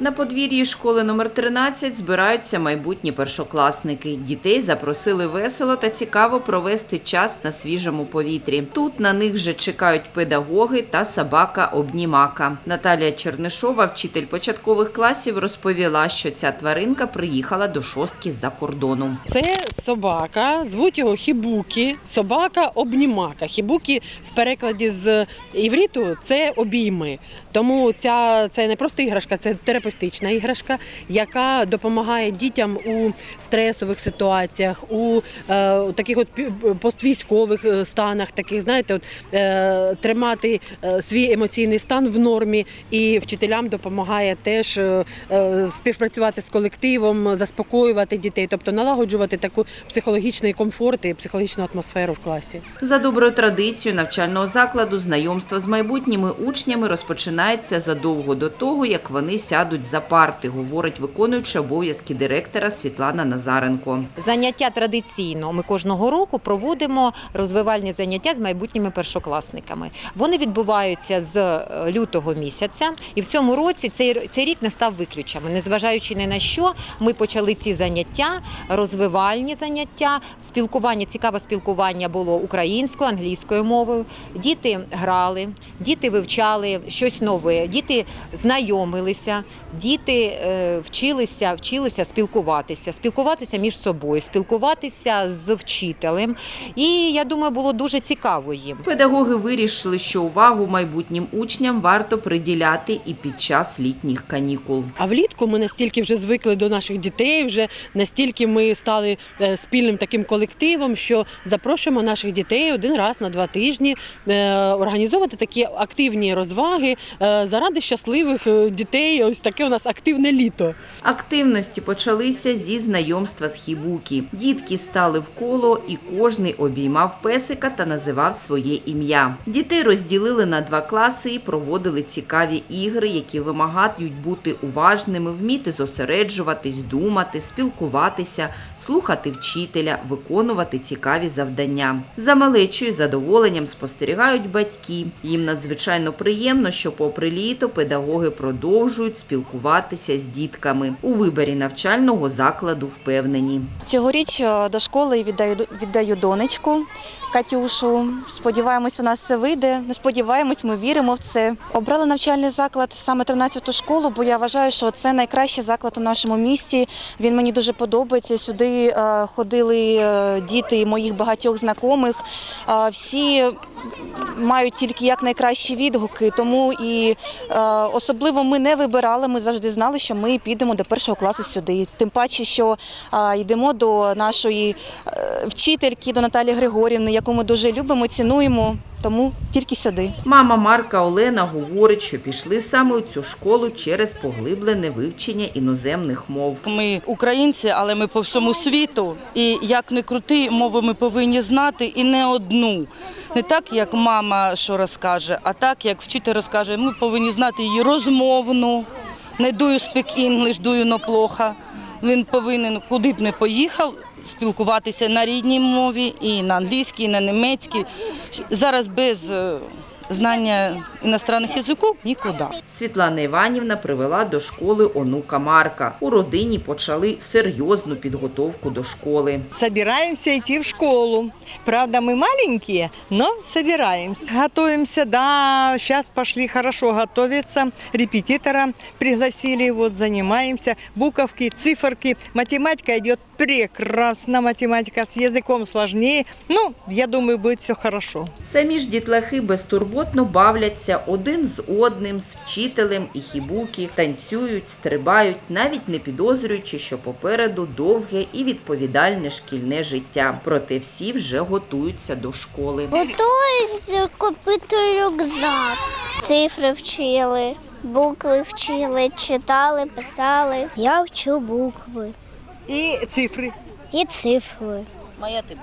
На подвір'ї школи номер 13 збираються майбутні першокласники. Дітей запросили весело та цікаво провести час на свіжому повітрі. Тут на них вже чекають педагоги та собака-обнімака. Наталія Чернишова, вчитель початкових класів, розповіла, що ця тваринка приїхала до шостки з-за кордону. Це собака, звуть його Хібукі, собака обнімака. Хібукі в перекладі з івріту це обійми. Тому ця це не просто іграшка, це терапевтична іграшка, яка допомагає дітям у стресових ситуаціях, у е, таких от поствійськових е, станах, таких, знаєте, от, е, тримати е, свій емоційний стан в нормі, і вчителям допомагає теж е, е, співпрацювати з колективом, заспокоювати дітей, тобто налагоджувати таку психологічний комфорт і психологічну атмосферу в класі. За доброю традицією навчального закладу знайомство з майбутніми учнями розпочинається задовго до того, як вони сядуть за парти, говорить виконуюча обов'язки директора Світлана Назаренко. Заняття традиційно ми кожного року проводимо розвивальні заняття з майбутніми першокласниками. Вони відбуваються з е, лютого місяця, і в цьому році цей, цей рік не став виключенням. Незважаючи ні на що, ми почали ці заняття, розвивальні заняття, спілкування, цікаве спілкування було українською, англійською мовою. Діти грали, діти вивчали щось нове, діти знайомилися, діти е, вчилися, вчилися спілкуватися, спілкуватися між собою, спілкуватися з вчителем. І я думаю, було дуже цікаво їм. Педагоги вирішили, що увагу майбутнім учням варто приділяти і під час літніх канікул. А влітку ми настільки вже звикли до наших дітей, вже настільки ми стали е, спільним таким колективом, що запрошуємо наших дітей один раз на два тижні е, організовувати такі активні розваги заради щасливих дітей. Ось таке у нас активне літо. Активності почалися зі знайомства з хібукі. Дітки стали в коло, і кожний обіймав песика та називав своє ім'я. Дітей розділили на два класи і проводили цікаві ігри, які вимагають бути уважними, вміти зосереджуватись, думати, спілкуватися, слухати вчителя, виконувати цікаві завдання. За малечою задоволенням спостерігають батьки. Їм надзвичайно приємно, що, попри літо, педагоги продовжують спілкуватися з дітками. У виборі навчального закладу впевнені. Цьогоріч е, до школи віддаю, віддаю донечку Катюшу. Сподіваємось, у нас все вийде. Не сподіваємось, ми віримо в це. Обрали навчальний заклад саме 13-ту школу, бо я вважаю, що це найкращий заклад у нашому місті. Він мені дуже подобається. Сюди е, ходили е, діти моїх багатьох знайомих. Всі мають тільки як найкращі відгуки, тому і особливо ми не вибирали. Ми завжди знали, що ми підемо до першого класу сюди. Тим паче, що е, йдемо до нашої е, вчительки, до Наталі Григорівни, яку ми дуже любимо, цінуємо. Тому тільки сюди. Мама Марка Олена говорить, що пішли саме у цю школу через поглиблене вивчення іноземних мов. Ми українці, але ми по всьому світу. І як не крути, мови ми повинні знати і не одну. Не так, як мама що розкаже, а так, як вчитель розкаже. Ми повинні знати її розмовну. Не дую speak English, дую но плохо. Він повинен, куди б не поїхав, спілкуватися на рідній мові, і на англійській, і на німецькій. Зараз без е, знання іностранних язиків нікуди. Світлана Іванівна привела до школи онука Марка. У родині почали серйозну підготовку до школи. собираемся идти в школу. Правда, мы маленькие, но собираемся. Готовимся, да, сейчас пошли хорошо готовиться. Репетитора пригласили, вот занимаемся. Буковки, циферки. Математика идет прекрасно. Математика с языком сложнее. Ну, я думаю, будет все хорошо. Самі ж дітлахи безтурботно бавляться один з одним, з вчителем і хібуки, танцюють, стрибають, навіть не підозрюючи, що попереду довге і відповідальне шкільне життя. Проте всі вже готуються до школи. Готуюсь купити рюкзак. Цифри вчили, букви вчили, читали, писали. Я вчу букви И цифры. і цифри.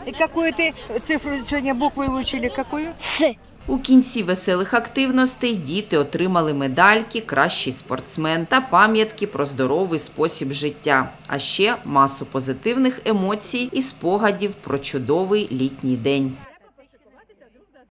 И какую ты цифру сегодня буквы выучили? Какую? С. У кінці веселих активностей діти отримали медальки, кращий спортсмен та пам'ятки про здоровий спосіб життя, а ще масу позитивних емоцій і спогадів про чудовий літній день.